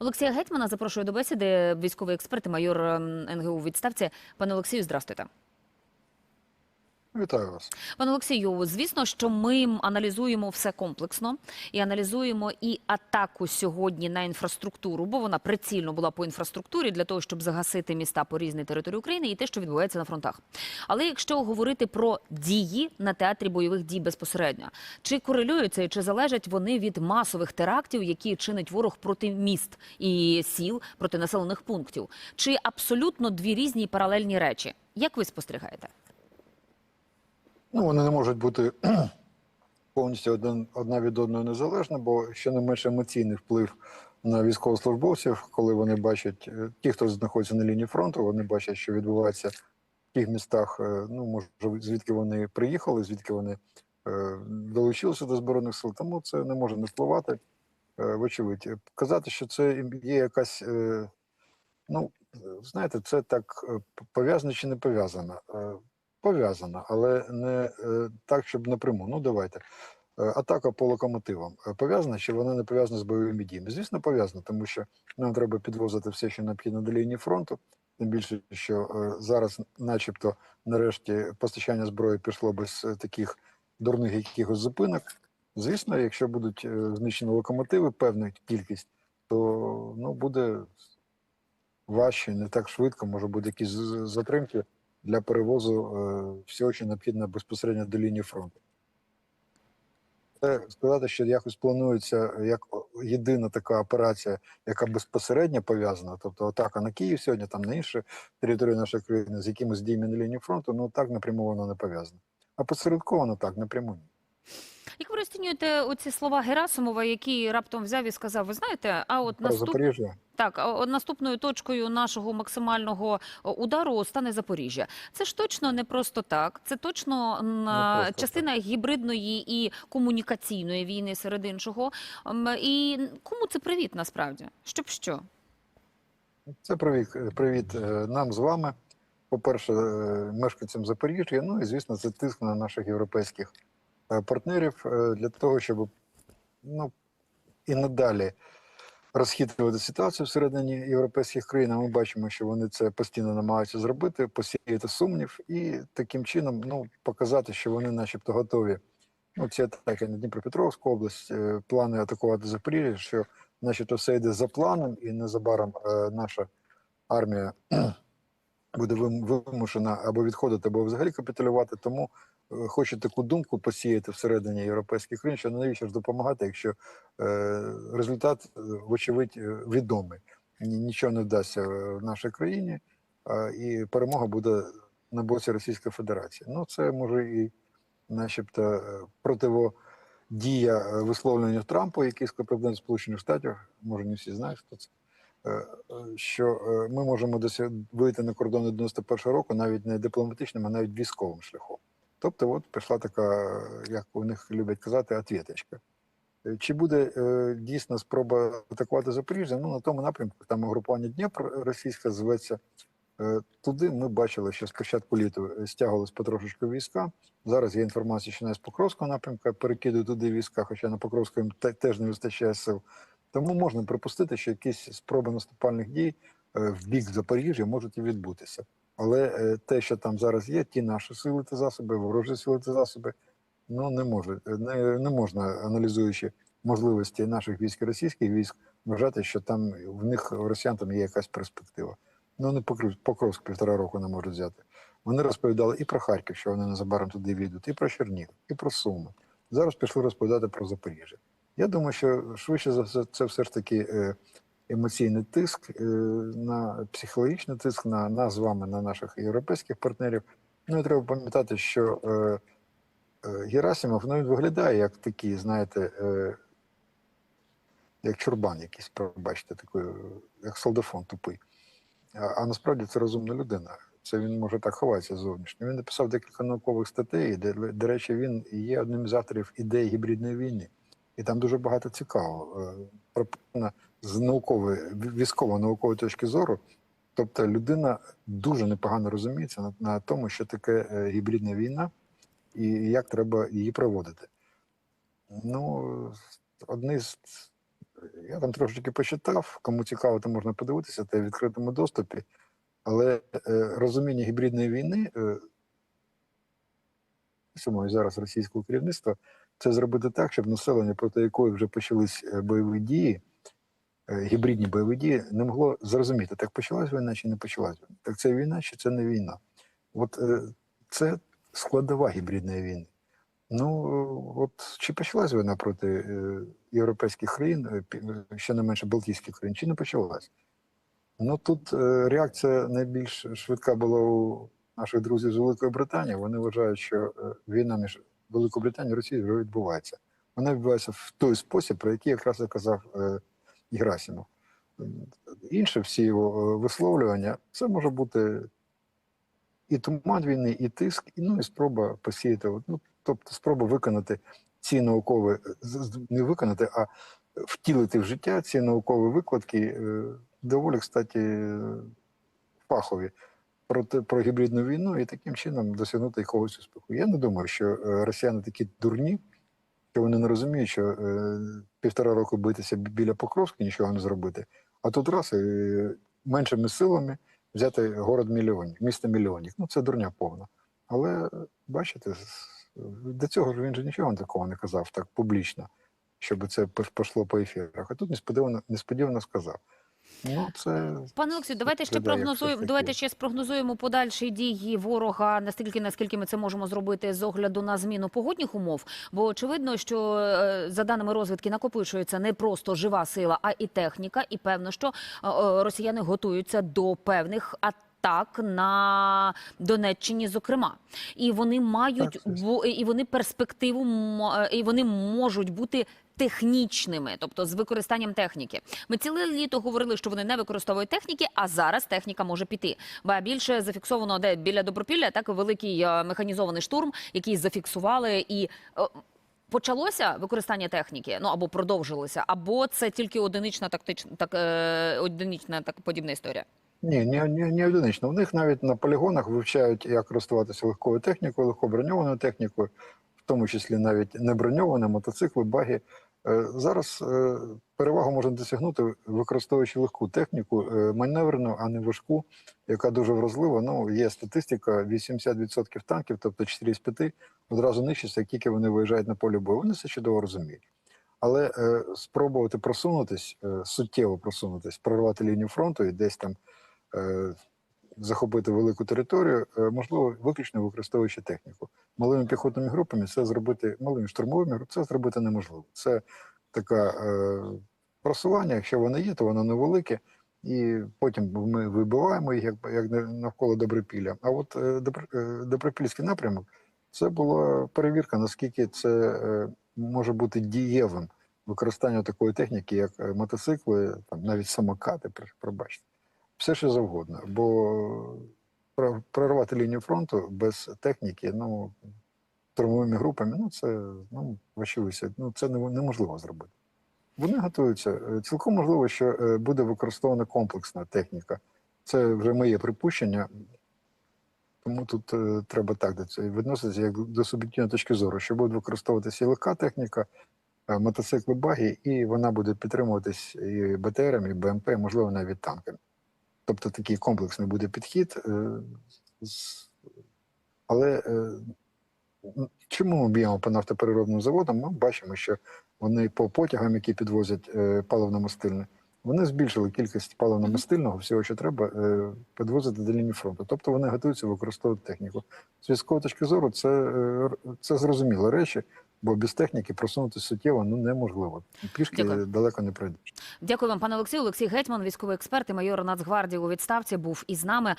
Олексія Гетьмана запрошую до бесіди. Військовий експерт майор ем, НГУ відставці. Пане Олексію, здрастуйте. Вітаю вас. Пане Олексію, звісно, що ми аналізуємо все комплексно і аналізуємо і атаку сьогодні на інфраструктуру, бо вона прицільно була по інфраструктурі для того, щоб загасити міста по різній території України і те, що відбувається на фронтах. Але якщо говорити про дії на театрі бойових дій безпосередньо, чи корелюються і чи залежать вони від масових терактів, які чинить ворог проти міст і сіл, проти населених пунктів, чи абсолютно дві різні паралельні речі? Як ви спостерігаєте? Ну, вони не можуть бути повністю один, одна від одної незалежна, бо ще не менш емоційний вплив на військовослужбовців, коли вони бачать, е, ті, хто знаходиться на лінії фронту, вони бачать, що відбувається в тих містах, е, ну, може, звідки вони приїхали, звідки вони е, долучилися до Збройних сил, тому це не може не впливати, вочевидь. Казати, що це є якась, ну, знаєте, це так пов'язано чи не пов'язано. Пов'язана, але не е, так, щоб напряму. Ну давайте. Е, Атака по локомотивам Е, пов'язана чи вона не пов'язана з бойовими діями? Звісно, пов'язана, тому що нам треба підвозити все, що необхідно до лінії фронту. Тим більше, що зараз, начебто, нарешті постачання зброї пішло без таких дурних якихось зупинок. Звісно, якщо будуть знищені локомотиви, певна кількість, то ну буде важче, не так швидко, може бути якісь затримки для перевозу е, всього, що необхідно безпосередньо до лінії фронту. Це сказати, що якось планується як єдина така операція, яка безпосередньо пов'язана, тобто атака на Київ сьогодні, там на інші території нашої країни з якимось діями на лінії фронту, ну так напряму вона не пов'язана. А посередковано так, напряму ні. Як ви розцінюєте оці слова Герасимова, який раптом взяв і сказав: ви знаєте, а от наступ... Так, от наступною точкою нашого максимального удару стане Запоріжжя. Це ж точно не просто так. Це точно м, просто частина гібридної і комунікаційної війни серед іншого. І кому це привіт насправді? Щоб що? Це привіт, привіт е, нам з вами. По-перше, е, мешканцям Запоріжжя. Ну і звісно, це тиск на наших європейських е, партнерів е, для того, щоб ну і надалі розхитувати ситуацію всередині європейських країн. Ми бачимо, що вони це постійно намагаються зробити, посіяти сумнів і таким чином ну показати, що вони, начебто, готові. Ну, ці атаки на Дніпропетровську область, е, плани атакувати Запоріжжя, що начебто все йде за планом, і незабаром е, наша армія буде вимушена або відходити, або взагалі капітулювати. Тому е, хочу таку думку посіяти всередині європейських країн, що навіщо ж допомагати, якщо е, результат, е, вочевидь, відомий. Нічого не вдасться в нашій країні, і перемога буде на боці Російської Федерації. Ну, це може і, начебто, противодія висловленню Трампу, який президент Сполучених Штатів, може не всі знають, хто це. Що ми можемо вийти на кордони 91-го року навіть не дипломатичним, а навіть військовим шляхом. Тобто, от пішла така, як у них люблять казати, отвіточка. Е, Чи буде е, дійсно спроба атакувати Запоріжжя? Ну на тому напрямку там угрупування Дніпр російське зветься. Е, Туди ми бачили, що спочатку літу е, стягувались потрошечку війська. Зараз є інформація, що не з Покровського напрямку перекидують туди війська, хоча на Покровському теж не вистачає сил. Тому можна припустити, що якісь спроби наступальних дій в бік Запоріжжя можуть і відбутися. Але е, те, що там зараз є, ті наші сили та засоби, ворожі сили та засоби, ну не може не, не можна, аналізуючи можливості наших військ російських військ, вважати, що там в них у росіян там є якась перспектива. Ну не Покров- Покровськ півтора року не можуть взяти. Вони розповідали і про Харків, що вони незабаром туди війдуть, і про Чернігів, і про Суми. Зараз пішли розповідати про Запоріжжя. Я думаю, що швидше за все це все ж таки е, емоційний тиск, е, на психологічний тиск на нас з вами, на наших європейських партнерів. Ну і треба пам'ятати, що е, е, Герасимов ну, виглядає як такий, знаєте, як чурбан якийсь, пробачте, такий, як солдафон тупий. А, насправді це розумна людина. Це він може так ховатися зовнішньо. Він написав декілька наукових статей, де, до речі, він є одним з авторів ідеї гібридної війни. І там дуже багато цікавого. Прописано з наукової військово-наукової точки зору. Тобто людина дуже непогано розуміється на, на тому, що таке е, гібридна війна і як треба її проводити. Ну, одні з Я там трошечки почитав, кому цікаво, то можна подивитися, це в відкритому доступі. Але е, розуміння гібридної війни, е, самого зараз російського керівництва, це зробити так, щоб населення, проти якої вже почались е, бойові дії, гібридні бойові дії, не могло зрозуміти, так почалась війна чи не почалась війна. Так це війна чи це не війна. От е, це складова гібридної війни. Ну, е, от чи почалась війна проти е, європейських країн, е, е, ще не менше Балтійських країн, чи не почалась? Ну тут е, реакція найбільш швидка була у наших друзів з Великої Британії. Вони вважають, що е, війна між Великою Британією і Росією вже відбувається. Вона відбувається в той спосіб, про який якраз і казав е, Герасимов. Інше всі його е, висловлювання, це може бути і туман війни, і тиск, і, ну і спроба посіяти, ну, тобто спроба виконати ці наукові, з- не виконати, а втілити в життя ці наукові викладки е, доволі, кстати, е, фахові про, про гібридну війну і таким чином досягнути якогось успіху. Я не думаю, що е, росіяни такі дурні, що вони не розуміють, що е, півтора року битися біля Покровська, нічого не зробити, а тут раз і меншими силами взяти город мільйонів, місто мільйонів. Ну це дурня повна. Але бачите, до цього ж він же нічого такого не казав так публічно, щоб це пішло по ефірах. А тут несподівано, несподівано сказав. Ну, це Пане Олексію, давайте ще прогнозуємо. Давайте ще спрогнозуємо подальші дії ворога настільки, наскільки ми це можемо зробити з огляду на зміну погодних умов. Бо очевидно, що е, за даними розвідки накопичується не просто жива сила, а і техніка. І певно, що е, е, росіяни готуються до певних атак на Донеччині, зокрема, і вони мають Так, і вони перспективу е, і вони можуть бути. Технічними, тобто з використанням техніки, ми ціле літо говорили, що вони не використовують техніки, а зараз техніка може піти. Ба більше зафіксовано де біля Добропілля, так великий е, механізований штурм, який зафіксували і. Почалося використання техніки, ну або продовжилося, або це тільки одинична тактична так е, одинична так подібна історія. Ні, не, не, не одинично. У них навіть на полігонах вивчають, як користуватися легкою технікою, легкоброньованою технікою, в тому числі навіть не броньовані мотоцикли, баги. Е, Зараз е, перевагу можна досягнути, використовуючи легку техніку, е, маневрену, а не важку, яка дуже вразлива. Ну, є статистика: 80% танків, тобто 4 з 5, одразу нищаться, як тільки вони виїжджають на поле бою. Вони це чудово розуміють. Але спробувати просунутись, суттєво просунутись, прорвати лінію фронту і десь там захопити велику територію, е, можливо, виключно використовуючи техніку. Малими піхотними групами це зробити, малими штурмовими групами це зробити неможливо. Це таке е, просування, якщо воно є, то воно невелике, і потім ми вибиваємо їх як, як навколо Добропілля. А от е, е, Добропільський напрямок це була перевірка, наскільки це е, може бути дієвим використання такої техніки, як е, мотоцикли, там навіть самокати, пр- пробачте все що завгодно. Бо прорвати лінію фронту без техніки, ну штурмовими групами, ну це ну вочевидь, ну це неможливо зробити. Вони готуються. Е, Цілком можливо, що е, буде використована комплексна техніка. Це вже моє припущення. Тому тут е, треба так до цього відноситися як до суб'єктивної точки зору, що буде використовуватися і легка техніка, е, мотоцикли баги, і вона буде підтримуватись і БТРами, і БМП, можливо, навіть танками. Тобто такий комплексний буде підхід. е, Але е, чому ми б'ємо по нафтопереробним заводам? Ми бачимо, що вони по потягам, які підвозять е, паливно-мастильне, вони збільшили кількість паливно-мастильного, всього, що треба, підвозити до лінії фронту. Тобто вони готуються використовувати техніку. З військової точки зору це, це зрозумілі речі, бо без техніки просунутися суттєво ну, неможливо. Пішки Дякую. далеко не пройдеш. Дякую вам, пане Олексію. Олексій Гетьман, військовий експерт і майор Нацгвардії у відставці, був із нами.